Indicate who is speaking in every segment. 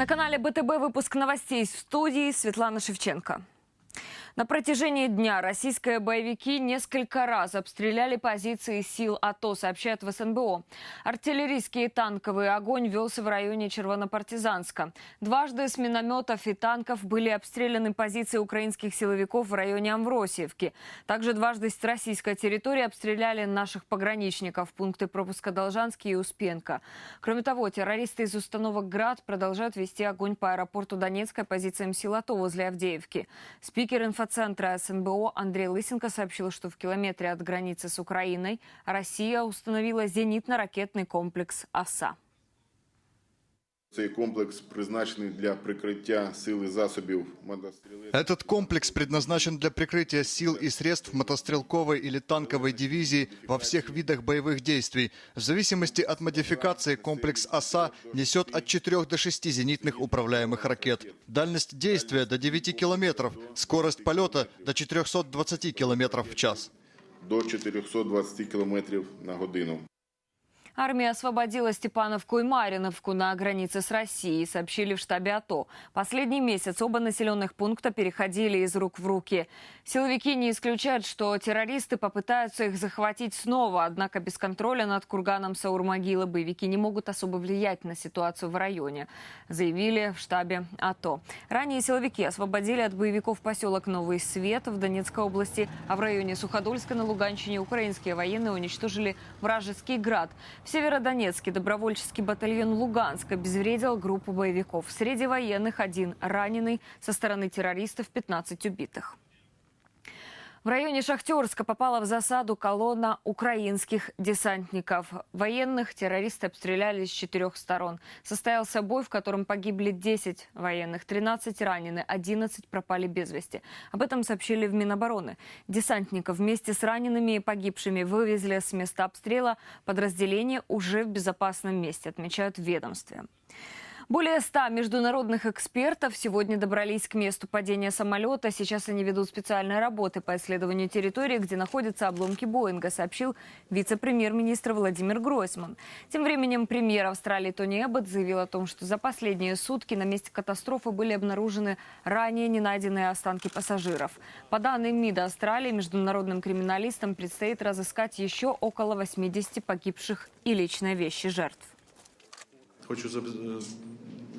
Speaker 1: На канале БТБ выпуск новостей в студии Светлана Шевченко. На протяжении дня российские боевики несколько раз обстреляли позиции сил АТО, сообщают в СНБО. Артиллерийский и танковый огонь велся в районе Червонопартизанска. Дважды с минометов и танков были обстреляны позиции украинских силовиков в районе Амвросиевки. Также дважды с российской территории обстреляли наших пограничников, пункты пропуска Должанский и Успенко. Кроме того, террористы из установок «Град» продолжают вести огонь по аэропорту Донецкой позициям сил АТО возле Авдеевки. Спикер инфоцентра СНБО Андрей Лысенко сообщил, что в километре от границы с Украиной Россия установила зенитно-ракетный комплекс «Оса».
Speaker 2: Цей комплекс призначений для прикриття сил і засобів мотострілецтва.
Speaker 3: Этот комплекс предназначен для прикрытия сил и средств мотострелковой или танковой дивизии во всех видах боевых действий. В зависимости от модификации комплекс ОСА несет от 4 до 6 зенитных управляемых ракет. Дальность действия до 9 километров, скорость полета до 420 километров в час.
Speaker 2: до 420 км на годину.
Speaker 1: Армия освободила Степановку и Мариновку на границе с Россией, сообщили в штабе АТО. Последний месяц оба населенных пункта переходили из рук в руки. Силовики не исключают, что террористы попытаются их захватить снова, однако без контроля над курганом Саурмогилы боевики не могут особо влиять на ситуацию в районе, заявили в штабе АТО. Ранее силовики освободили от боевиков поселок Новый Свет в Донецкой области, а в районе Суходольска на Луганщине украинские военные уничтожили вражеский град. В Северодонецке добровольческий батальон Луганска обезвредил группу боевиков. Среди военных один раненый, со стороны террористов 15 убитых. В районе Шахтерска попала в засаду колонна украинских десантников. Военных террористы обстреляли с четырех сторон. Состоялся бой, в котором погибли 10 военных, 13 ранены, 11 пропали без вести. Об этом сообщили в Минобороны. Десантников вместе с ранеными и погибшими вывезли с места обстрела. Подразделение уже в безопасном месте, отмечают в ведомстве. Более ста международных экспертов сегодня добрались к месту падения самолета. Сейчас они ведут специальные работы по исследованию территории, где находятся обломки Боинга, сообщил вице-премьер-министр Владимир Гройсман. Тем временем премьер Австралии Тони Эббот заявил о том, что за последние сутки на месте катастрофы были обнаружены ранее не найденные останки пассажиров. По данным МИДа Австралии, международным криминалистам предстоит разыскать еще около 80 погибших и личные вещи жертв.
Speaker 4: Хочу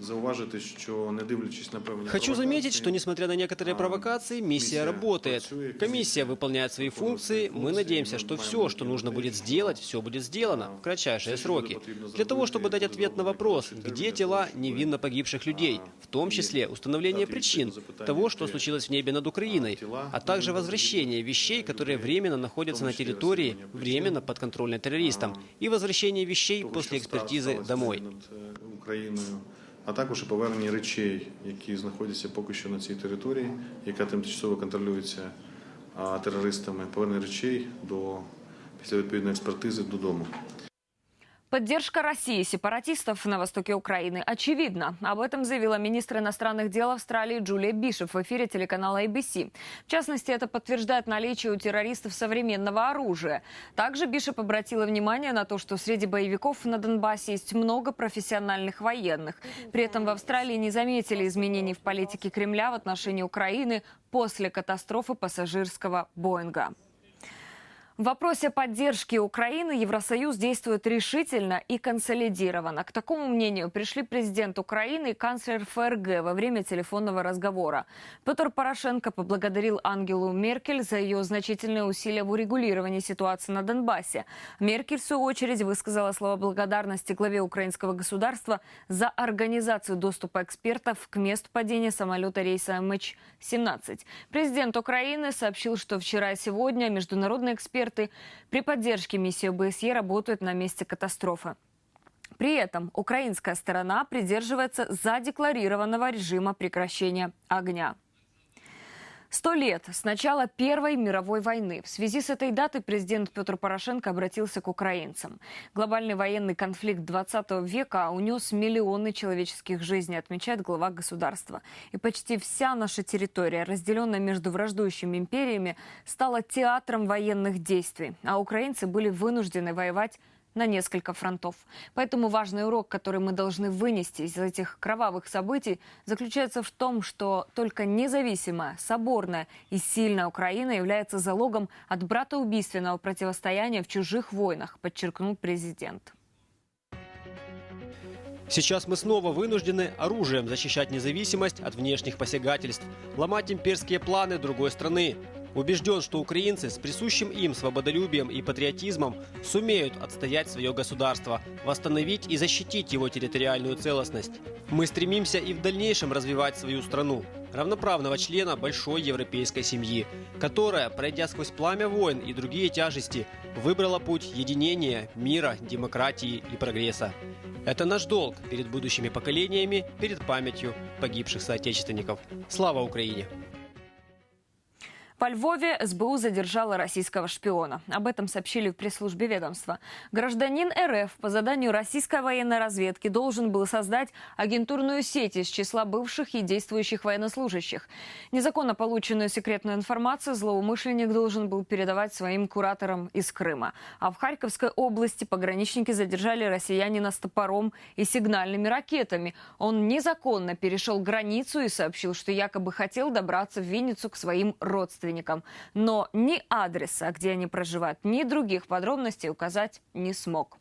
Speaker 4: за- е, зауважити, що не дивлячись на певні
Speaker 5: Хочу заметить, что
Speaker 4: провокації,
Speaker 5: несмотря на некоторые провокации, миссия работает. Комиссия выполняет свои функции. Мы надеемся, что все, что нужно будет сделать, все будет сделано в кратчайшие сроки. Для того, чтобы дать ответ на вопрос, где тела невинно погибших людей, в том числе установление причин того, что случилось в небе над Украиной, а также возвращение вещей, которые временно находятся на территории, временно подконтрольной террористам, и возвращение вещей
Speaker 4: того,
Speaker 5: после
Speaker 4: що
Speaker 5: экспертизы
Speaker 4: сталося
Speaker 5: домой.
Speaker 4: над е, Україною, а також і повернення речей, які знаходяться поки що на цій території, яка тимчасово контролюється терористами, повернення речей до після відповідної експертизи додому.
Speaker 1: Поддержка России сепаратистов на востоке Украины очевидна. Об этом заявила министр иностранных дел Австралии Джулия Бишоп в эфире телеканала ABC. В частности, это подтверждает наличие у террористов современного оружия. Также Бишоп обратила внимание на то, что среди боевиков на Донбассе есть много профессиональных военных. При этом в Австралии не заметили изменений в политике Кремля в отношении Украины после катастрофы пассажирского Боинга. В вопросе поддержки Украины Евросоюз действует решительно и консолидированно. К такому мнению пришли президент Украины и канцлер ФРГ во время телефонного разговора. Петр Порошенко поблагодарил Ангелу Меркель за ее значительные усилия в урегулировании ситуации на Донбассе. Меркель, в свою очередь, высказала слова благодарности главе украинского государства за организацию доступа экспертов к месту падения самолета рейса MH17. Президент Украины сообщил, что вчера и сегодня международные эксперты при поддержке миссии ОБСЕ работают на месте катастрофы. При этом украинская сторона придерживается задекларированного режима прекращения огня. Сто лет с начала Первой мировой войны. В связи с этой датой президент Петр Порошенко обратился к украинцам. Глобальный военный конфликт 20 века унес миллионы человеческих жизней, отмечает глава государства. И почти вся наша территория, разделенная между враждующими империями, стала театром военных действий. А украинцы были вынуждены воевать на несколько фронтов. Поэтому важный урок, который мы должны вынести из этих кровавых событий, заключается в том, что только независимая, соборная и сильная Украина является залогом от братоубийственного противостояния в чужих войнах, подчеркнул президент.
Speaker 5: Сейчас мы снова вынуждены оружием защищать независимость от внешних посягательств, ломать имперские планы другой страны. Убежден, что украинцы с присущим им свободолюбием и патриотизмом сумеют отстоять свое государство, восстановить и защитить его территориальную целостность. Мы стремимся и в дальнейшем развивать свою страну, равноправного члена большой европейской семьи, которая, пройдя сквозь пламя войн и другие тяжести, выбрала путь единения, мира, демократии и прогресса. Это наш долг перед будущими поколениями, перед памятью погибших соотечественников. Слава Украине!
Speaker 1: Во Львове СБУ задержала российского шпиона. Об этом сообщили в пресс-службе ведомства. Гражданин РФ по заданию российской военной разведки должен был создать агентурную сеть из числа бывших и действующих военнослужащих. Незаконно полученную секретную информацию злоумышленник должен был передавать своим кураторам из Крыма. А в Харьковской области пограничники задержали россиянина с топором и сигнальными ракетами. Он незаконно перешел границу и сообщил, что якобы хотел добраться в Винницу к своим родственникам родственникам, но ни адреса, где они проживают, ни других подробностей указать не смог.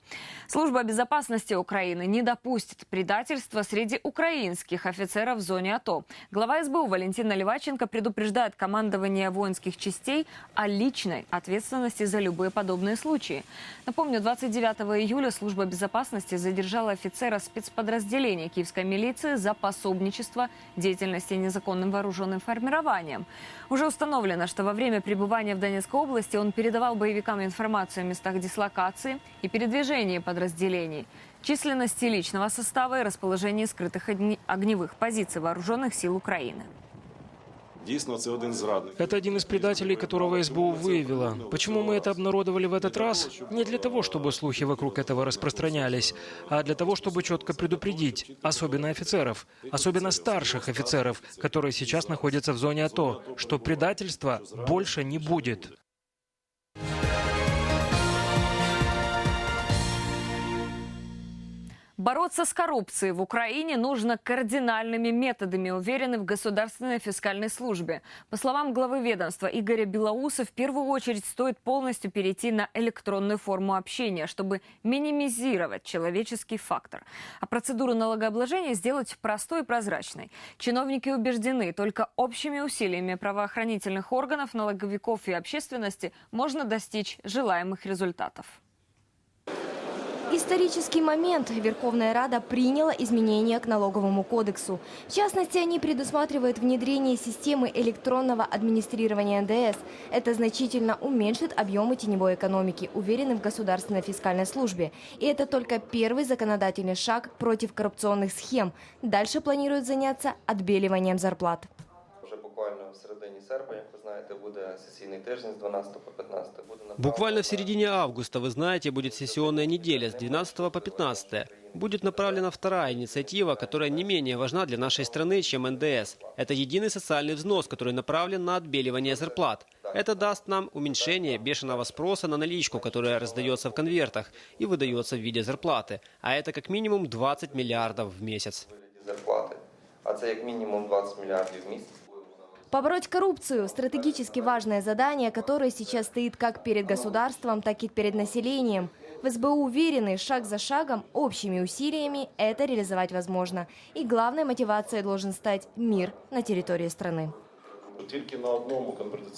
Speaker 1: Служба безопасности Украины не допустит предательства среди украинских офицеров в зоне АТО. Глава СБУ Валентина Леваченко предупреждает командование воинских частей о личной ответственности за любые подобные случаи. Напомню, 29 июля служба безопасности задержала офицера спецподразделения киевской милиции за пособничество деятельности незаконным вооруженным формированием. Уже установлено, что во время пребывания в Донецкой области он передавал боевикам информацию о местах дислокации и передвижении подразделений, численности личного состава и расположении скрытых огневых позиций вооруженных сил Украины.
Speaker 6: Это один из предателей, которого СБУ выявила. Почему мы это обнародовали в этот раз? Не для того, чтобы слухи вокруг этого распространялись, а для того, чтобы четко предупредить, особенно офицеров, особенно старших офицеров, которые сейчас находятся в зоне АТО, что предательства больше не будет.
Speaker 1: Бороться с коррупцией в Украине нужно кардинальными методами, уверены в Государственной фискальной службе. По словам главы ведомства Игоря Белоуса, в первую очередь стоит полностью перейти на электронную форму общения, чтобы минимизировать человеческий фактор. А процедуру налогообложения сделать простой и прозрачной. Чиновники убеждены, только общими усилиями правоохранительных органов, налоговиков и общественности можно достичь желаемых результатов.
Speaker 7: Исторический момент. Верховная Рада приняла изменения к налоговому кодексу. В частности, они предусматривают внедрение системы электронного администрирования НДС. Это значительно уменьшит объемы теневой экономики, уверены в Государственной фискальной службе. И это только первый законодательный шаг против коррупционных схем. Дальше планируют заняться отбеливанием зарплат
Speaker 8: Вже буквально в середині серпня, як ви знаєте, буде сесійний тиждень з 12 по 15. Буде направлено
Speaker 5: Буквально в середине августа, вы знаете, будет сессионная неделя с 12 по 15. Будет направлена вторая инициатива, которая не менее важна для нашей страны, чем НДС. Это единый социальный взнос, который направлен на отбеливание зарплат. Это даст нам уменьшение бешеного спроса на наличку, которая раздается в конвертах и выдается в виде зарплаты. А это как минимум 20 миллиардов в месяц.
Speaker 8: вигляді зарплати. А це як мінімум 20 мільярдів в місяць.
Speaker 7: Побороть коррупцию – стратегически важное задание, которое сейчас стоит как перед государством, так и перед населением. В СБУ уверены, шаг за шагом, общими усилиями это реализовать возможно. И главной мотивацией должен стать мир на территории страны.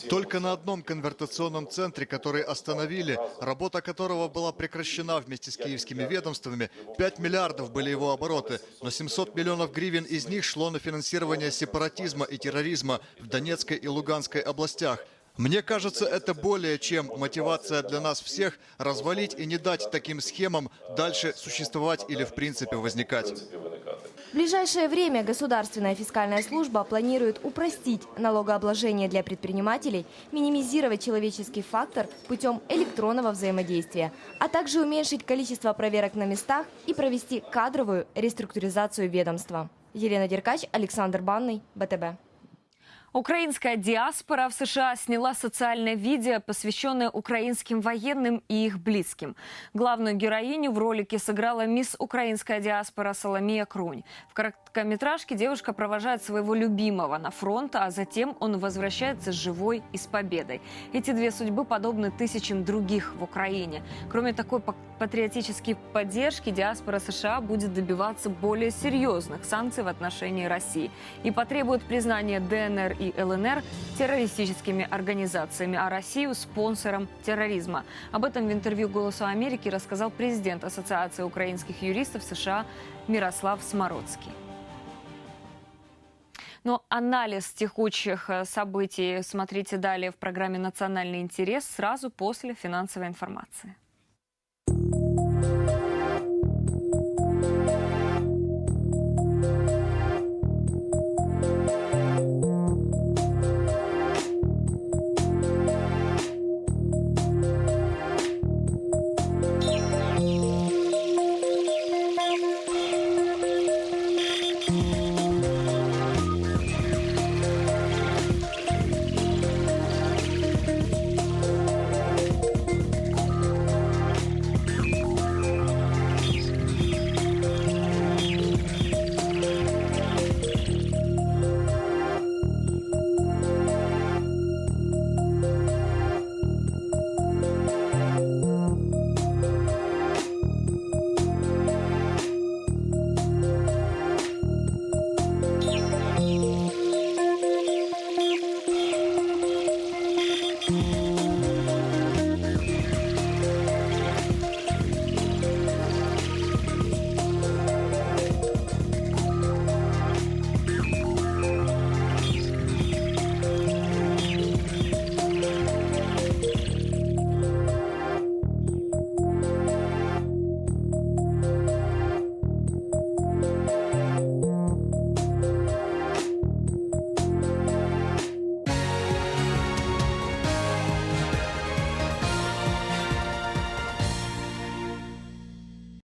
Speaker 3: Только на одном конвертационном центре, который остановили, работа которого была прекращена вместе с киевскими ведомствами, 5 миллиардов были его обороты, но 700 миллионов гривен из них шло на финансирование сепаратизма и терроризма в Донецкой и Луганской областях. Мне кажется, это более чем мотивация для нас всех развалить и не дать таким схемам дальше существовать или в принципе возникать.
Speaker 7: В ближайшее время Государственная фискальная служба планирует упростить налогообложение для предпринимателей, минимизировать человеческий фактор путем электронного взаимодействия, а также уменьшить количество проверок на местах и провести кадровую реструктуризацию ведомства. Елена Деркач, Александр Банный, БТБ.
Speaker 1: Украинская диаспора в США сняла социальное видео, посвященное украинским военным и их близким. Главную героиню в ролике сыграла мисс Украинская диаспора Соломия Крунь. В короткометражке девушка провожает своего любимого на фронт, а затем он возвращается живой и с победой. Эти две судьбы подобны тысячам других в Украине. Кроме такой патриотической поддержки, диаспора США будет добиваться более серьезных санкций в отношении России и потребует признания ДНР и ЛНР террористическими организациями, а Россию спонсором терроризма. Об этом в интервью «Голосу Америки» рассказал президент Ассоциации украинских юристов США Мирослав Смородский. Но анализ текущих э, событий смотрите далее в программе «Национальный интерес» сразу после финансовой информации.